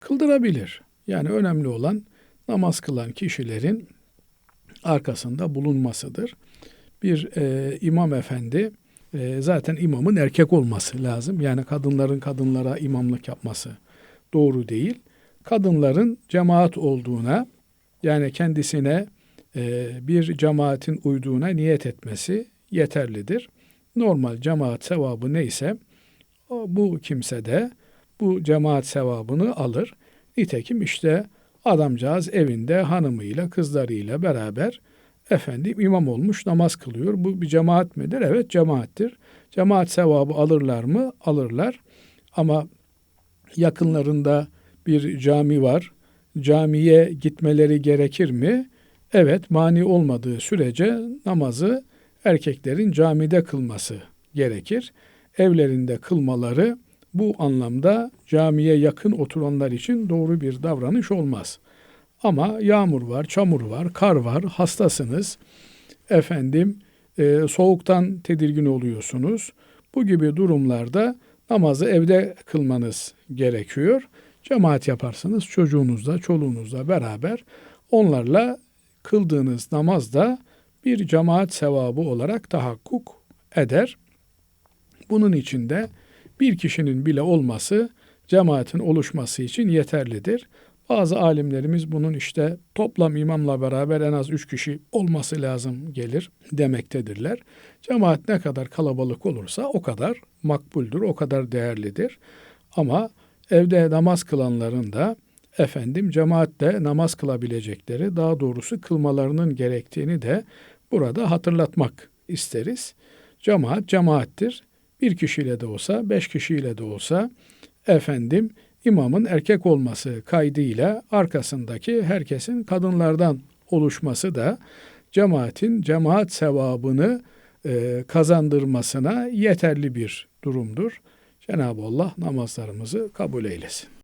kıldırabilir. Yani önemli olan namaz kılan kişilerin arkasında bulunmasıdır. Bir e, imam efendi e, zaten imamın erkek olması lazım. Yani kadınların kadınlara imamlık yapması doğru değil. Kadınların cemaat olduğuna yani kendisine e, bir cemaatin uyduğuna niyet etmesi yeterlidir. Normal cemaat sevabı neyse bu kimse de bu cemaat sevabını alır. Nitekim işte adamcağız evinde hanımıyla kızlarıyla beraber efendim imam olmuş namaz kılıyor. Bu bir cemaat midir? Evet cemaattir. Cemaat sevabı alırlar mı? Alırlar. Ama yakınlarında bir cami var. Camiye gitmeleri gerekir mi? Evet mani olmadığı sürece namazı erkeklerin camide kılması gerekir. Evlerinde kılmaları bu anlamda camiye yakın oturanlar için doğru bir davranış olmaz. Ama yağmur var, çamur var, kar var, hastasınız. Efendim e, soğuktan tedirgin oluyorsunuz. Bu gibi durumlarda namazı evde kılmanız gerekiyor. Cemaat yaparsınız çocuğunuzla, çoluğunuzla beraber onlarla kıldığınız namaz da bir cemaat sevabı olarak tahakkuk eder. Bunun için de bir kişinin bile olması cemaatin oluşması için yeterlidir. Bazı alimlerimiz bunun işte toplam imamla beraber en az üç kişi olması lazım gelir demektedirler. Cemaat ne kadar kalabalık olursa o kadar makbuldür, o kadar değerlidir. Ama evde namaz kılanların da efendim cemaatle namaz kılabilecekleri, daha doğrusu kılmalarının gerektiğini de burada hatırlatmak isteriz. Cemaat cemaattir. Bir kişiyle de olsa, beş kişiyle de olsa efendim imamın erkek olması kaydıyla arkasındaki herkesin kadınlardan oluşması da cemaatin cemaat sevabını e, kazandırmasına yeterli bir durumdur. Cenab-ı Allah namazlarımızı kabul eylesin.